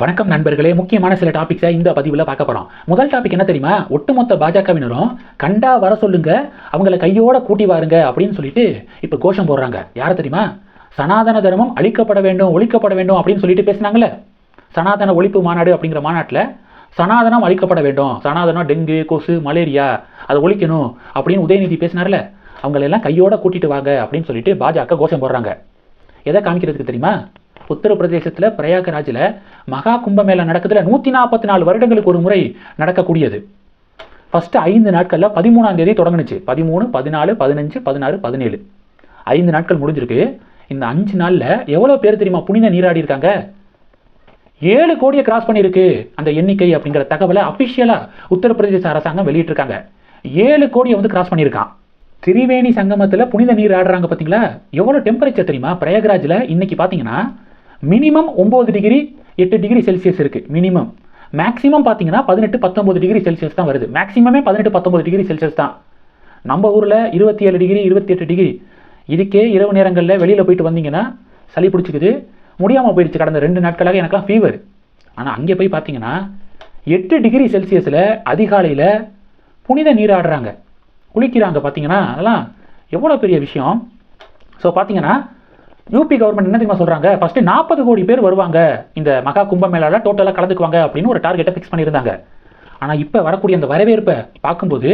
வணக்கம் நண்பர்களே. முக்கியமான சில டாபிக்ஸை இந்த பதிவில் பார்க்க போகிறோம் முதல் டாபிக் என்ன தெரியுமா? ஒட்டுமொத்த பாஜகவினரும் கண்டா வர சொல்லுங்க அவங்கள கையோட கூட்டி வாருங்க அப்படின்னு சொல்லிட்டு இப்போ கோஷம் போடுறாங்க. யாரை தெரியுமா? சனாதன தர்மம் அழிக்கப்பட வேண்டும் ஒழிக்கப்பட வேண்டும் அப்படின்னு சொல்லிட்டு பேசினாங்களே சனாதன ஒழிப்பு மாநாடு அப்படிங்கிற மாநாட்டில் சனாதனம் அழிக்கப்பட வேண்டும். சனாதனம் டெங்கு கொசு மலேரியா அதை ஒழிக்கணும் அப்படின்னு உதயநிதி பேசினார்ல. அவங்களெல்லாம் கையோட கூட்டிட்டு வாங்க அப்படின்னு சொல்லிட்டு பாஜக கோஷம் போடுறாங்க. எதை காமிக்கிறதுக்கு தெரியுமா? உத்தரப்பிரதேசத்தில் பிரயாகராஜில் மகா கும்பமேளா நடக்கிறதுல நூற்றி நாற்பத்தி நாலு வருடங்களுக்கு ஒரு முறை நடக்கக்கூடியது. ஃபஸ்ட்டு ஐந்து நாட்களில் பதிமூணாம் தேதி தொடங்குனுச்சு. பதிமூணு பதினாலு பதினஞ்சு பதினாறு பதினேழு. ஐந்து நாட்கள் முடிஞ்சிருக்கு. இந்த அஞ்சு நாளில் எவ்வளோ பேர் தெரியுமா புனித நீராடி இருக்காங்க? ஏழு கோடியை கிராஸ் பண்ணியிருக்கு அந்த எண்ணிக்கை அப்படிங்கிற தகவலை அஃபிஷியலாக உத்தரப்பிரதேச அரசாங்கம் வெளியிட்டிருக்காங்க. ஏழு கோடியை வந்து கிராஸ் பண்ணியிருக்கான். திரிவேணி சங்கமத்தில் புனித நீர் ஆடுறாங்க பார்த்தீங்களா எவ்வளோ டெம்பரேச்சர் தெரியுமா? பிரயாகராஜில் இன்னைக்கு பார்த்தீங்கன்னா மினிமம் ஒம்பது டிகிரி எட்டு டிகிரி செல்சியஸ் இருக்குது மினிமம் மேக்ஸிமம் பார்த்தீங்கன்னா பதினெட்டு பத்தொம்பது டிகிரி செல்சியஸ் தான் வருது. மேக்ஸிமமே பதினெட்டு பத்தொம்பது டிகிரி செல்சியஸ் தான். நம்ம ஊரில் இருபத்தி ஏழு டிகிரி இருபத்தி எட்டு டிகிரி இதுக்கே இரவு நேரங்களில் வெளியில் போயிட்டு வந்தீங்கன்னா சளி பிடிச்சிக்குது. முடியாமல் போயிடுச்சு. கடந்த ரெண்டு நாட்களாக எனக்குலாம் ஃபீவர் ஆனால் அங்கே போய் பார்த்தீங்கன்னா எட்டு டிகிரி செல்சியஸில் அதிகாலையில் புனித நீராடுறாங்க குளிக்கிறாங்க பார்த்தீங்கன்னா அதெல்லாம் எவ்வளோ பெரிய விஷயம்? ஸோ பார்த்தீங்கன்னா யூபி கவர்மெண்ட் என்ன தெரியுமா சொல்றாங்க? ஃபர்ஸ்ட் நாற்பது கோடி பேர் வருவாங்க. இந்த மகா கும்பமேளாவில் டோட்டலாக கலந்துக்குவாங்க அப்படின்னு ஒரு டார்கெட்டை ஃபிக்ஸ் பண்ணியிருந்தாங்க. ஆனால் இப்போ வரக்கூடிய அந்த வரவேற்பை பார்க்கும்போது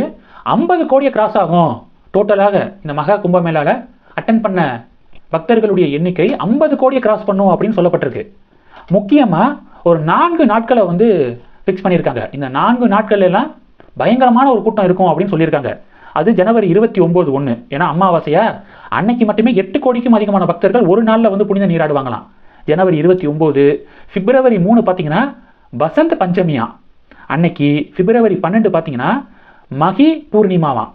ஐம்பது கோடியை கிராஸ் ஆகும். டோட்டலாக இந்த மகா கும்பமேளாவில் அட்டன் பண்ண பக்தர்களுடைய எண்ணிக்கை ஐம்பது கோடியை கிராஸ் பண்ணும் அப்படின்னு சொல்லப்பட்டிருக்கு. முக்கியமாக ஒரு நான்கு நாட்களை வந்து ஃபிக்ஸ் பண்ணியிருக்காங்க. இந்த நான்கு நாட்கள் எல்லாம் பயங்கரமான ஒரு கூட்டம் இருக்கும் அப்படின்னு சொல்லியிருக்காங்க. அது ஜனவரி இருபத்தி ஒம்பது ஒன்று ஏன்னா அமாவாசையா? அன்னைக்கு மட்டுமே எட்டு கோடிக்கும் அதிகமான பக்தர்கள் ஒரு நாளில் வந்து புனித நீராடுவாங்களாம். ஜனவரி இருபத்தி ஒம்பது பிப்ரவரி மூணு பார்த்தீங்கன்னா வசந்த பஞ்சமியா. அன்னைக்கு பிப்ரவரி பன்னெண்டு பார்த்தீங்கன்னா மகி பூர்ணிமாவாம்.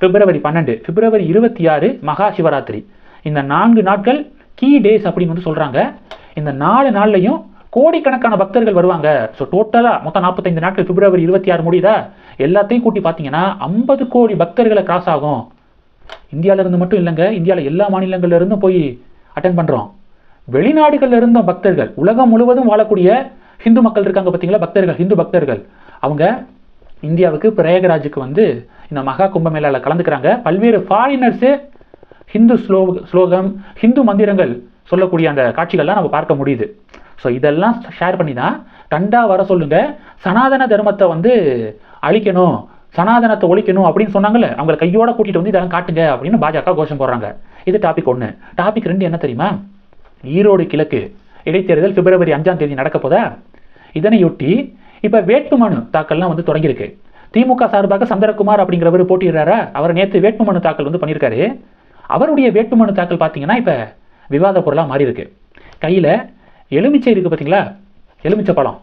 பிப்ரவரி பன்னெண்டு பிப்ரவரி இருபத்தி ஆறு மகா சிவராத்திரி. இந்த நான்கு நாட்கள் கீ டேஸ் அப்படின்னு வந்து சொல்கிறாங்க இந்த நாலு நாள்லையும் கோடிக்கணக்கான பக்தர்கள் வருவாங்க. ஸோ டோட்டலாக மொத்தம் நாற்பத்தைந்து நாட்கள் பிப்ரவரி இருபத்தி ஆறு முடியுதா? எல்லாத்தையும் கூட்டி பார்த்தீங்கன்னா ஐம்பது கோடி பக்தர்களை கிராஸ் ஆகும். இந்தியாவில இருந்து மட்டும் இல்லைங்க இந்தியாவில் எல்லா மாநிலங்கள்லேருந்தும் போய் அட்டன் பண்ணுறோம் வெளிநாடுகளில் இருந்த பக்தர்கள் உலகம் முழுவதும் வாழக்கூடிய ஹிந்து மக்கள் இருக்காங்க பார்த்தீங்களா? பக்தர்கள் ஹிந்து பக்தர்கள். அவங்க இந்தியாவுக்கு பிரயாகராஜுக்கு வந்து இந்த மகா கும்பமேளாவில் கலந்துக்கிறாங்க. பல்வேறு ஃபாரினர்ஸு ஹிந்து ஸ்லோ ஸ்லோகம் ஹிந்து மந்திரங்கள் சொல்லக்கூடிய அந்த காட்சிகள்லாம் நம்ம பார்க்க முடியுது. ஸோ இதெல்லாம் ஷேர் பண்ணி தான் கண்டா வர சொல்லுங்கள் சனாதன தர்மத்தை வந்து அழிக்கணும். சனாதனத்தை ஒழிக்கணும் அப்படின்னு சொன்னாங்கல்ல அவங்களை கையோட கூட்டிட்டு வந்து இதெல்லாம் காட்டுங்க அப்படின்னு பாஜக கோஷம் போடுறாங்க. இது டாபிக் ஒன்று டாபிக் ரெண்டு என்ன தெரியுமா? ஈரோடு கிழக்கு இடைத்தேர்தல் பிப்ரவரி அஞ்சாம் தேதி நடக்க போதா? இதனையொட்டி இப்போ வேட்புமனு தாக்கல்லாம் வந்து தொடங்கியிருக்கு. திமுக சார்பாக சந்திரகுமார் அப்படிங்கிறவர் போட்டிடுறாரா அவர் நேற்று வேட்புமனு தாக்கல் வந்து பண்ணியிருக்காரு. அவருடைய வேட்புமனு தாக்கல் பார்த்தீங்கன்னா இப்போ விவாத பொருளாக மாறி இருக்கு கையில் எலுமிச்சை இருக்குது பார்த்தீங்களா எலுமிச்சை பழம்.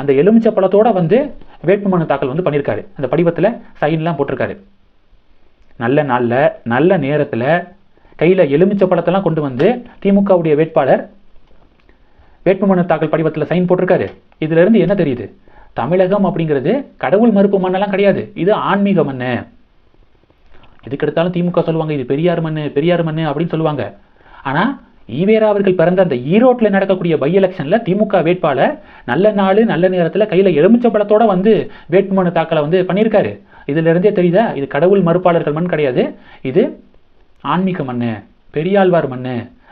அந்த எலுமிச்சை பழத்தோடு வந்து வேட்புமனு தாக்கல் வந்து பண்ணியிருக்காரு அந்த படிவத்தில் சைன்லாம் போட்டிருக்காரு. நல்ல நாளில் நல்ல நேரத்தில் கையில் எலுமிச்சை பழத்தெல்லாம் கொண்டு வந்து திமுகவுடைய வேட்பாளர் வேட்புமனு தாக்கல் படிவத்தில் சைன் போட்டிருக்காரு. இதுல இருந்து என்ன தெரியுது? தமிழகம் அப்படிங்கிறது கடவுள் மறுப்பு மண்ணெல்லாம் கிடையாது. இது ஆன்மீக மண்ணு. எதுக்கெடுத்தாலும் திமுக சொல்லுவாங்க இது பெரியார் மண்ணு பெரியார் மண்ணு அப்படின்னு சொல்லுவாங்க. ஆனால் ஈவேரா அவர்கள் பிறந்த அந்த ஈரோட்டில் நடக்கக்கூடிய பை எலெக்ஷனில் திமுக வேட்பாளர் நல்ல நாள் நல்ல நேரத்தில் கையில் எலுமிச்சம்பழத்தோட வந்து வேட்புமனு தாக்கலை வந்து பண்ணியிருக்காரு. இதிலிருந்தே தெரியுதா? இது கடவுள் மறுப்பாளர்கள் மண் கிடையாது. இது ஆன்மீக மண்ணு பெரியாழ்வார் மண்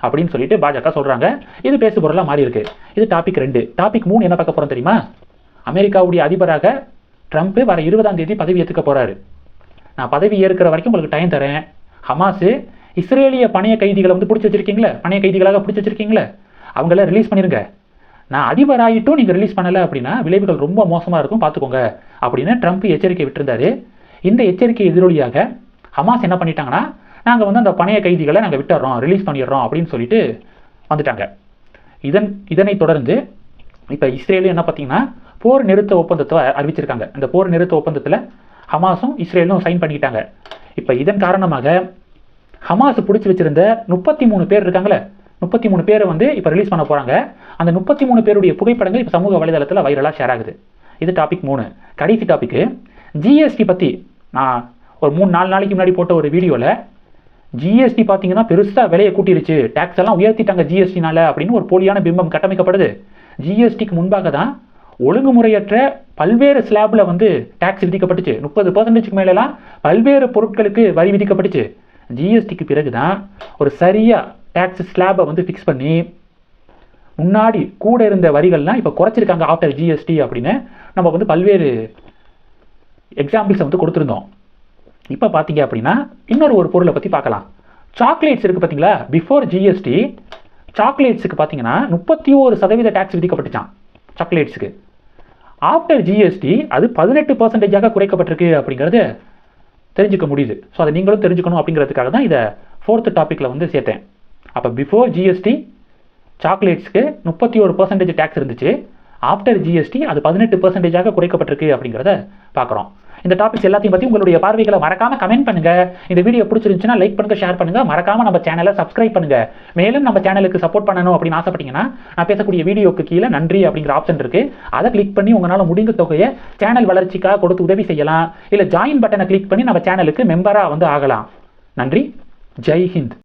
அப்படின்னு சொல்லிட்டு பாஜக சொல்கிறாங்க இது பேசு பொருளாக மாறி இருக்கு. இது டாபிக் ரெண்டு. டாபிக் மூணு என்ன பார்க்க போகிறோம் தெரியுமா? அமெரிக்காவுடைய அதிபராக ட்ரம்ப் வர இருபதாம் தேதி பதவி ஏற்றுக்க போகிறாரு நான் பதவி ஏற்கிற வரைக்கும் உங்களுக்கு டைம் தரேன். ஹமாஸு இஸ்ரேலிய பணைய கைதிகளை வந்து பிடிச்சி வச்சிருக்கீங்களே? பணைய கைதிகளாக பிடிச்சி வச்சிருக்கீங்களே? அவங்கள ரிலீஸ் பண்ணிருங்க. நான் அதிபராயிட்டும் நீங்கள் ரிலீஸ் பண்ணலை அப்படின்னா விளைவுகள் ரொம்ப மோசமாக இருக்கும் பார்த்துக்கோங்க. அப்படின்னு ட்ரம்ப் எச்சரிக்கை விட்டிருந்தாரு. இந்த எச்சரிக்கை எதிரொலியாக ஹமாஸ் என்ன பண்ணிட்டாங்கன்னா நாங்கள் வந்து அந்த பணைய கைதிகளை நாங்கள் விட்டுறோம் ரிலீஸ் பண்ணிடுறோம் அப்படின்னு சொல்லிட்டு வந்துட்டாங்க. இதன் இதனை தொடர்ந்து இப்போ இஸ்ரேலும் என்ன பார்த்தீங்கன்னா போர் நிறுத்த ஒப்பந்தத்தை அறிவிச்சிருக்காங்க. இந்த போர் நிறுத்த ஒப்பந்தத்தில் ஹமாஸும் இஸ்ரேலும் சைன் பண்ணிக்கிட்டாங்க. இப்போ இதன் காரணமாக ஹமாஸ் பிடிச்சி வச்சிருந்த முப்பத்தி மூணு பேர் இருக்காங்களே முப்பத்தி மூணு பேரை வந்து இப்போ ரிலீஸ் பண்ண போகிறாங்க அந்த முப்பத்தி மூணு பேருடைய புகைப்படங்கள் இப்போ சமூக வலைதளத்தில் வைரலாக ஷேர் ஆகுது. இது டாபிக் மூணு. கடைசி டாபிக்கு ஜிஎஸ்டி பற்றி நான் ஒரு மூணு நாலு நாளைக்கு முன்னாடி போட்ட ஒரு வீடியோவில் ஜிஎஸ்டி பார்த்தீங்கன்னா பெருசாக விலையை கூட்டிருச்சு. டேக்ஸ் எல்லாம் உயர்த்திட்டாங்க ஜிஎஸ்டினால அப்படின்னு ஒரு போலியான பிம்பம் கட்டமைக்கப்படுது. ஜிஎஸ்டிக்கு முன்பாக தான் ஒழுங்குமுறையற்ற பல்வேறு ஸ்லாபில் வந்து டேக்ஸ் விதிக்கப்பட்டுச்சு. முப்பது பர்சன்டேஜ்க்கு மேலெலாம் பல்வேறு பொருட்களுக்கு வரி விதிக்கப்பட்டுச்சு. ஜிஎஸ்டிக்கு பிறகு தான் ஒரு சரியாக டேக்ஸ் ஸ்லாபை வந்து ஃபிக்ஸ் பண்ணி முன்னாடி கூட இருந்த வரிகள்லாம் இப்போ குறைச்சிருக்காங்க ஆஃப்டர் ஜிஎஸ்டி அப்படின்னு நம்ம வந்து பல்வேறு எக்ஸாம்பிள்ஸை வந்து கொடுத்துருந்தோம். இப்போ பார்த்தீங்க அப்படின்னா இன்னொரு ஒரு பொருளை பற்றி பார்க்கலாம். சாக்லேட்ஸ் இருக்குது பார்த்தீங்களா பிஃபோர் ஜிஎஸ்டி சாக்லேட்ஸுக்கு பார்த்தீங்கன்னா முப்பத்தி ஒரு சதவீத டேக்ஸ் விதிக்கப்பட்டுச்சான் சாக்லேட்ஸுக்கு ஆஃப்டர் ஜிஎஸ்டி அது பதினெட்டு பர்சன்டேஜாக குறைக்கப்பட்டிருக்கு அப்படிங்கிறது தெரிஞ்சுக்க முடியுது. ஸோ அதை நீங்களும் தெரிஞ்சுக்கணும் அப்படிங்கிறதுக்காக தான் இதை ஃபோர்த்து டாப்பிக்கில் வந்து சேர்த்தேன். அப்போ பிஃபோர் ஜிஎஸ்டி சாக்லேட்ஸ்க்கு முப்பத்தி ஒரு பர்சன்டேஜ் டேக்ஸ் இருந்துச்சு. ஆஃப்டர் ஜிஎஸ்டி அது பதினெட்டு பர்சன்டேஜாக குறைக்கப்பட்டிருக்கு அப்படிங்கிறத பார்க்குறோம். இந்த டாபிக்ஸ் எல்லாத்தையும் பற்றி உங்களுடைய பார்வைகளை மறக்காமல் கமெண்ட் பண்ணுங்கள் இந்த வீடியோ பிடிச்சிருந்துச்சுன்னா லைக் பண்ணுங்க ஷேர் பண்ணுங்கள் மறக்காமல் நம்ம சேனலை சப்ஸ்கிரைப் பண்ணுங்கள் மேலும் நம்ம சேனலுக்கு சப்போர்ட் பண்ணணும் அப்படின்னு ஆசைப்பட்டீங்கன்னா நான் பேசக்கூடிய வீடியோக்கு கீழே நன்றி அப்படிங்கிற ஆப்ஷன் இருக்குது அதை கிளிக் பண்ணி உங்களால் முடிந்த தொகையை சேனல் வளர்ச்சிக்காக கொடுத்து உதவி செய்யலாம். இல்லை ஜாயின் பட்டனை கிளிக் பண்ணி நம்ம சேனலுக்கு மெம்பராக வந்து ஆகலாம். நன்றி. ஜெய் ஹிந்த்.